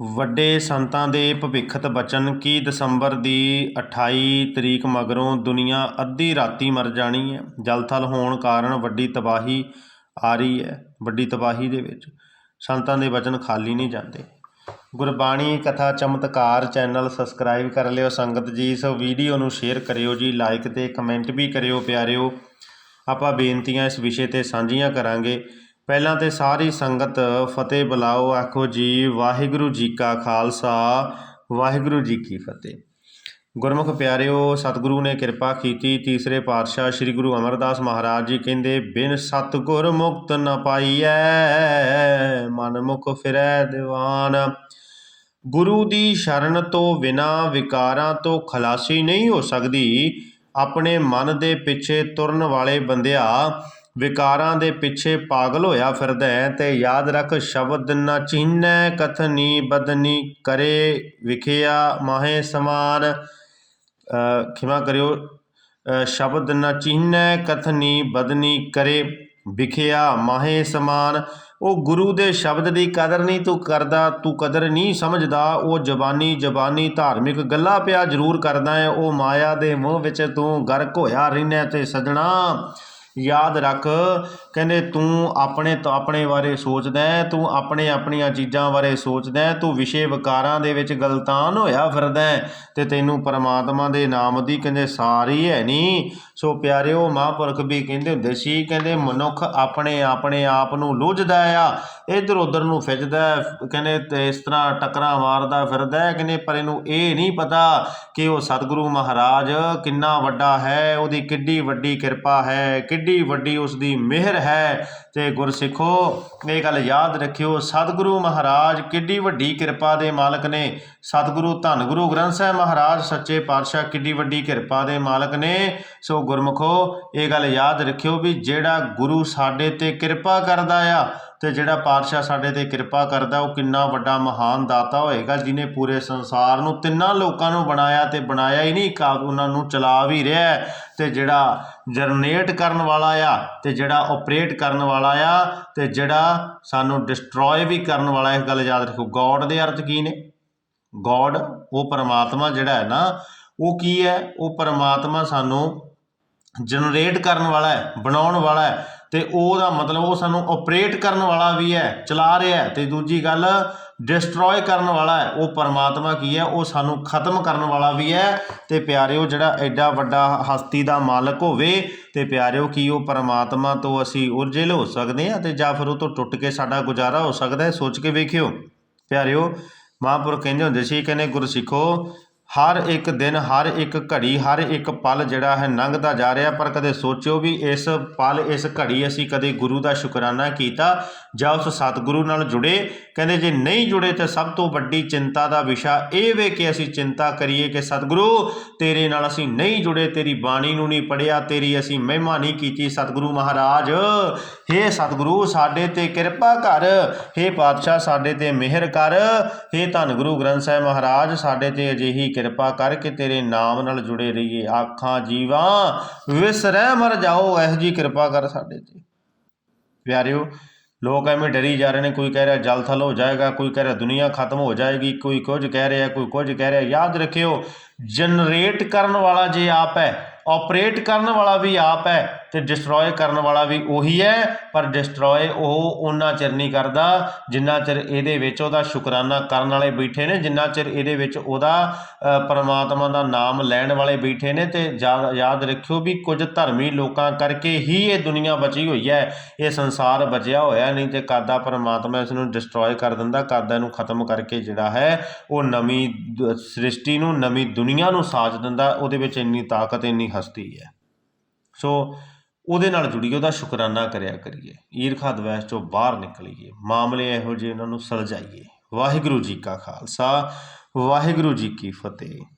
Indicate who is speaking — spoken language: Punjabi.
Speaker 1: ਵੱਡੇ ਸੰਤਾਂ ਦੇ ਭਵਿੱਖਤ ਬਚਨ ਕੀ ਦਸੰਬਰ ਦੀ 28 ਤਰੀਕ ਮਗਰੋਂ ਦੁਨੀਆ ਅੱਧੀ ਰਾਤੀ ਮਰ ਜਾਣੀ ਹੈ? ਜਲਥਲ ਹੋਣ ਕਾਰਨ ਵੱਡੀ ਤਬਾਹੀ ਆ ਰਹੀ ਹੈ, ਵੱਡੀ ਤਬਾਹੀ ਦੇ ਵਿੱਚ। ਸੰਤਾਂ ਦੇ ਬਚਨ ਖਾਲੀ ਨਹੀਂ ਜਾਂਦੇ। ਗੁਰਬਾਣੀ ਕਥਾ ਚਮਤਕਾਰ ਚੈਨਲ ਸਬਸਕ੍ਰਾਈਬ ਕਰ ਲਿਓ। ਸੰਗਤ ਜੀ ਸੋ ਵੀਡੀਓ ਨੂੰ ਸ਼ੇਅਰ ਕਰਿਓ ਜੀ, ਲਾਈਕ ਤੇ ਕਮੈਂਟ ਵੀ ਕਰਿਓ ਪਿਆਰਿਓ। ਆਪਾਂ ਬੇਨਤੀਆਂ ਇਸ ਵਿਸ਼ੇ ਤੇ ਸਾਂਝੀਆਂ ਕਰਾਂਗੇ। ਪਹਿਲਾਂ ਤੇ ਸਾਰੀ ਸੰਗਤ ਫਤਿਹ ਬੁਲਾਓ, ਆਖੋ ਜੀ, ਵਾਹਿਗੁਰੂ ਜੀ ਕਾ ਖਾਲਸਾ, ਵਾਹਿਗੁਰੂ ਜੀ ਕੀ ਫਤਿਹ। ਗੁਰਮੁਖ ਪਿਆਰਿਓ, ਸਤਿਗੁਰੂ ਨੇ ਕਿਰਪਾ ਕੀਤੀ, ਤੀਸਰੇ ਪਾਤਸ਼ਾਹ ਸ੍ਰੀ ਗੁਰੂ ਅਮਰਦਾਸ ਮਹਾਰਾਜ ਜੀ ਕਹਿੰਦੇ, ਬਿਨ ਸਤਿਗੁਰ ਮੁਕਤ ਨ ਪਾਈਐ, ਮਨ ਮੁਖ ਫਿਰੈ ਦੀਵਾਨ। ਗੁਰੂ ਦੀ ਸ਼ਰਨ ਤੋਂ ਬਿਨਾ ਵਿਕਾਰਾਂ ਤੋਂ ਖਲਾਸੀ ਨਹੀਂ ਹੋ ਸਕਦੀ। ਆਪਣੇ ਮਨ ਦੇ ਪਿੱਛੇ ਤੁਰਨ ਵਾਲੇ ਬੰਦਿਆ ਵਿਕਾਰਾਂ ਦੇ ਪਿੱਛੇ ਪਾਗਲ ਹੋਇਆ ਫਿਰਦਾ ਹੈ ਤੇ ਯਾਦ ਰੱਖ ਸ਼ਬਦ ਨਾ ਚੀਨੈ, ਕਥਨੀ ਬਦਨੀ ਕਰੇ ਵਿਖਿਆ ਮਾਹੇ ਸਮਾਨ। ਖਿਮਾ ਕਰਿਓ। ਸ਼ਬਦ ਨਾ ਚੀਨੈ, ਕਥਨੀ ਬਦਨੀ ਕਰੇ ਵਿਖਿਆ ਮਾਹੇ ਸਮਾਨ। ਉਹ ਗੁਰੂ ਦੇ ਸ਼ਬਦ ਦੀ ਕਦਰ ਨਹੀਂ ਤੂੰ ਕਰਦਾ, ਤੂੰ ਕਦਰ ਨਹੀਂ ਸਮਝਦਾ। ਉਹ ਜ਼ਬਾਨੀ ਜ਼ਬਾਨੀ ਧਾਰਮਿਕ ਗੱਲਾਂ ਪਿਆ ਜ਼ਰੂਰ ਕਰਦਾ ਹੈ। ਉਹ ਮਾਇਆ ਦੇ ਮੋਹ ਵਿੱਚ ਤੂੰ ਗਰਕ ਹੋਇਆ ਰਹਿਣਾ ਤੇ ਸਜਣਾ। ਯਾਦ ਰੱਖ, ਕਹਿੰਦੇ ਤੂੰ ਆਪਣੇ ਆਪਣੇ ਬਾਰੇ ਸੋਚਦਾ ਤੂੰ ਆਪਣੇ ਆਪਣੀਆਂ ਚੀਜ਼ਾਂ ਬਾਰੇ ਸੋਚਦਾ ਤੂੰ ਵਿਸ਼ੇ ਵਿਕਾਰਾਂ ਦੇ ਵਿੱਚ ਗਲਤਾਨ ਹੋਇਆ ਫਿਰਦਾ ਹੈ ਤੇ ਤੈਨੂੰ ਪਰਮਾਤਮਾ ਦੇ ਨਾਮ ਦੀ ਕਹਿੰਦੇ ਸਾਰੀ ਹੈ ਨਹੀਂ ਸੋ ਪਿਆਰਿਓ, ਮਹਾਂਪੁਰਖ ਵੀ ਕਹਿੰਦੇ ਹੁੰਦੇ ਸੀ, ਕਹਿੰਦੇ ਮਨੁੱਖ ਆਪਣੇ ਆਪਣੇ ਆਪ ਨੂੰ ਲੁੱਝਦਾ ਆ, ਇਧਰ ਉਧਰ ਨੂੰ ਫਿਜਦਾ ਕਹਿੰਦੇ ਤੇ ਇਸ ਤਰ੍ਹਾਂ ਟੱਕਰਾਂ ਮਾਰਦਾ ਫਿਰਦਾ ਕਹਿੰਦੇ ਪਰ ਇਹਨੂੰ ਇਹ ਨਹੀਂ ਪਤਾ ਕਿ ਉਹ ਸਤਿਗੁਰੂ ਮਹਾਰਾਜ ਕਿੰਨਾ ਵੱਡਾ ਹੈ, ਉਹਦੀ ਕਿੱਡੀ ਵੱਡੀ ਕਿਰਪਾ ਹੈ, ਕਿੱਡੀ ਕਿੱਡੀ ਵੱਡੀ ਉਸ ਦੀ ਮਿਹਰ ਹੈ। ਤੇ ਗੁਰਸਿੱਖੋ, ਇਹ ਗੱਲ ਯਾਦ ਰੱਖਿਓ, ਸਤਿਗੁਰੂ ਮਹਾਰਾਜ ਕਿੱਡੀ ਵੱਡੀ ਕਿਰਪਾ ਦੇ ਮਾਲਕ ਨੇ। ਸਤਿਗੁਰੂ ਧੰਨ ਗੁਰੂ ਗ੍ਰੰਥ ਸਾਹਿਬ ਮਹਾਰਾਜ, ਸੱਚੇ ਪਾਤਸ਼ਾਹ ਕਿੱਡੀ ਵੱਡੀ ਕਿਰਪਾ ਦੇ ਮਾਲਕ ਨੇ। ਸੋ ਗੁਰਮੁਖੋ, ਇਹ ਗੱਲ ਯਾਦ ਰੱਖਿਓ ਵੀ ਜਿਹੜਾ ਗੁਰੂ ਸਾਡੇ ਤੇ ਕਿਰਪਾ ਕਰਦਾ ਆ ਤੇ ਜਿਹੜਾ ਪਾਤਸ਼ਾਹ ਸਾਡੇ ਤੇ ਕਿਰਪਾ ਕਰਦਾ, ਉਹ ਕਿੰਨਾ ਵੱਡਾ ਮਹਾਨ ਦਾਤਾ ਹੋਏਗਾ ਜਿਨੇ ਪੂਰੇ ਸੰਸਾਰ ਨੂੰ ਤਿੰਨਾਂ ਲੋਕਾਂ ਨੂੰ ਬਣਾਇਆ ਤੇ ਬਣਾਇਆ ਹੀ ਨਹੀਂ ਕਾ ਉਹਨਾਂ ਨੂੰ ਚਲਾ ਵੀ ਰਿਹਾ ਹੈ। ਤੇ ਜਿਹੜਾ ਜਨਰੇਟ ਕਰਨ ਵਾਲਾ ਆ, ਤੇ ਜਿਹੜਾ ਆਪਰੇਟ ਕਰਨ ਵਾਲਾ ਆ, ਤੇ ਜਿਹੜਾ ਸਾਨੂੰ ਡਿਸਟਰੋਏ ਵੀ ਕਰਨ ਵਾਲਾ, ਇਸ ਗੱਲ ਯਾਦ ਰੱਖੋ, ਗੋਡ ਦੇ ਅਰਥ ਕੀ ਨੇ? ਗੋਡ, ਉਹ ਪਰਮਾਤਮਾ ਜਿਹੜਾ ਹੈ ਨਾ, ਉਹ ਕੀ ਹੈ? ਉਹ ਪਰਮਾਤਮਾ ਸਾਨੂੰ ਜਨਰੇਟ ਕਰਨ ਵਾਲਾ ਹੈ, ਬਣਾਉਣ ਵਾਲਾ ਹੈ। ਤੇ ਉਹਦਾ ਮਤਲਬ ਉਹ ਸਾਨੂੰ ਆਪਰੇਟ ਕਰਨ ਵਾਲਾ ਵੀ ਹੈ, ਚਲਾ ਰਿਹਾ ਹੈ ਤੇ ਦੂਜੀ ਗੱਲ ਡਿਸਟਰੋਏ ਕਰਨ ਵਾਲਾ ਹੈ, ਉਹ ਪਰਮਾਤਮਾ ਕੀ ਹੈ, ਉਹ ਸਾਨੂੰ ਖਤਮ ਕਰਨ ਵਾਲਾ ਵੀ ਹੈ ਤੇ ਪਿਆਰਿਓ ਜਿਹੜਾ ਐਡਾ ਵੱਡਾ ਹਸਤੀ ਦਾ ਮਾਲਕ ਹੋਵੇ ਤੇ ਪਿਆਰਿਓ ਕੀ ਉਹ ਪਰਮਾਤਮਾ ਤੋਂ ਅਸੀਂ ਉਰਜੇਲ ਹੋ ਸਕਦੇ ਹਾਂ ਤੇ ਜਾਂ ਫਿਰ ਉਹ ਤੋਂ ਟੁੱਟ ਕੇ ਸਾਡਾ ਗੁਜ਼ਾਰਾ ਹੋ ਸਕਦਾ ਹੈ, ਸੋਚ ਕੇ ਵੇਖਿਓ। ਪਿਆਰਿਓ ਮਹਾਂਪੁਰਖ ਕਹਿੰਦੇ ਹੁੰਦੇ ਸੀ, ਕਹਿੰਦੇ ਗੁਰਸਿੱਖੋ ਹਰ ਇੱਕ ਦਿਨ, ਹਰ ਇੱਕ ਘੜੀ, ਹਰ ਇੱਕ ਪਲ ਜਿਹੜਾ ਹੈ ਲੰਘਦਾ ਜਾ ਰਿਹਾ। ਪਰ ਕਦੇ ਸੋਚਿਓ ਵੀ ਇਸ ਪਲ, ਇਸ ਘੜੀ ਅਸੀਂ ਕਦੇ ਗੁਰੂ ਦਾ ਸ਼ੁਕਰਾਨਾ ਕੀਤਾ ਜਾਂ ਉਸ ਸਤਿਗੁਰੂ ਨਾਲ ਜੁੜੇ। ਕਹਿੰਦੇ ਜੇ ਨਹੀਂ ਜੁੜੇ ਤਾਂ ਸਭ ਤੋਂ ਵੱਡੀ ਚਿੰਤਾ ਦਾ ਵਿਸ਼ਾ ਇਹ ਵੇ ਕਿ ਅਸੀਂ ਚਿੰਤਾ ਕਰੀਏ ਕਿ ਸਤਿਗੁਰੂ, ਤੇਰੇ ਨਾਲ ਅਸੀਂ ਨਹੀਂ ਜੁੜੇ, ਤੇਰੀ ਬਾਣੀ ਨੂੰ ਨਹੀਂ ਪੜਿਆ ਤੇਰੀ ਅਸੀਂ ਮਹਿਮਾ ਨਹੀਂ ਕੀਤੀ। ਸਤਿਗੁਰੂ ਮਹਾਰਾਜ, ਹੇ ਸਤਿਗੁਰੂ, ਸਾਡੇ ਤੇ ਕਿਰਪਾ ਕਰ। ਹੇ ਪਾਤਸ਼ਾਹ, ਸਾਡੇ ਤੇ ਮਿਹਰ ਕਰ। ਹੇ ਧੰਨ ਗੁਰੂ ਗ੍ਰੰਥ ਸਾਹਿਬ ਮਹਾਰਾਜ, ਸਾਡੇ ਤੇ ਅਜਿਹੀ ਕਿਰਪਾ ਕਰਕੇ ਤੇਰੇ ਨਾਮ ਨਾਲ ਜੁੜੇ ਰਹੀਏ। ਆਖਾਂ, ਜੀਵਾਂ, ਵਿਸਰੈ, ਮਰ ਜਾਓ। ਇਹੋ ਜੀ ਕਿਰਪਾ ਕਰ ਸਾਡੇ ਤੇ। ਪਿਆਰਿਓ, ਲੋਕ ਐਵੇਂ ਡਰੀ ਜਾ ਰਹੇ ਨੇ। ਕੋਈ ਕਹਿ ਰਿਹਾ ਜਲ ਥਲ ਹੋ ਜਾਏਗਾ, ਕੋਈ ਕਹਿ ਰਿਹਾ ਦੁਨੀਆ ਖਤਮ ਹੋ ਜਾਏਗੀ, ਕੋਈ ਕੁਝ ਕਹਿ ਰਿਹਾ, ਕੋਈ ਕੁਝ ਕਹਿ ਰਿਹਾ। ਯਾਦ ਰੱਖਿਓ, ਜਨਰੇਟ ਕਰਨ ਵਾਲਾ ਜੇ ਆਪ ਹੈ ਆਪਰੇਟ ਕਰਨ ਵਾਲਾ ਵੀ ਆਪ ਹੈ ਤੇ ਡਿਸਟਰੋਏ ਕਰਨ ਵਾਲਾ ਵੀ ਉਹੀ ਹੈ, ਪਰ ਡਿਸਟਰੋਏ ਉਹ ਉਹਨਾਂ ਚਿਰ ਨਹੀਂ ਕਰਦਾ ਜਿੰਨਾ ਚਿਰ ਇਹਦੇ ਵਿੱਚ ਉਹਦਾ ਸ਼ੁਕਰਾਨਾ ਕਰਨ ਵਾਲੇ ਬੈਠੇ ਨੇ, ਜਿੰਨਾ ਚਿਰ ਇਹਦੇ ਵਿੱਚ ਉਹਦਾ ਪਰਮਾਤਮਾ ਦਾ ਨਾਮ ਲੈਣ ਵਾਲੇ ਬੈਠੇ ਨੇ ਤੇ ਯਾਦ ਯਾਦ ਰੱਖਿਓ ਵੀ ਕੁਝ ਧਰਮੀ ਲੋਕਾਂ ਕਰਕੇ ਹੀ ਇਹ ਦੁਨੀਆ ਬਚੀ ਹੋਈ ਹੈ, ਇਹ ਸੰਸਾਰ ਬਚਿਆ ਹੋਇਆ ਨਹੀਂ ਤੇ ਕਾਦਾ ਪਰਮਾਤਮਾ ਇਸ ਨੂੰ ਡਿਸਟਰੋਏ ਕਰ ਦਿੰਦਾ, ਕਾਦਾ ਇਹਨੂੰ ਖਤਮ ਕਰਕੇ ਜਿਹੜਾ ਹੈ ਉਹ ਨਵੀਂ ਦ- ਸ੍ਰਿਸ਼ਟੀ ਨੂੰ, ਨਵੀਂ ਦੁਨੀਆ ਨੂੰ ਸਾਜ ਦਿੰਦਾ, ਉਹਦੇ ਵਿੱਚ ਇੰਨੀ ਤਾਕਤ, ਇੰਨੀ ਹਸਤੀ ਹੈ। ਸੋ ਉਹਦੇ ਨਾਲ ਜੁੜੀਏ, ਉਹਦਾ ਸ਼ੁਕਰਾਨਾ ਕਰਿਆ ਕਰੀਏ। ਈਰਖਾ ਦਵੈਸ਼ ਚੋਂ ਬਾਹਰ ਨਿਕਲੀਏ। ਮਾਮਲੇ ਇਹੋ ਜਿਹੇ ਉਹਨਾਂ ਨੂੰ ਸਲਝਾਈਏ। ਵਾਹਿਗੁਰੂ ਜੀ ਕਾ ਖਾਲਸਾ, ਵਾਹਿਗੁਰੂ ਜੀ ਕੀ ਫਤਿਹ।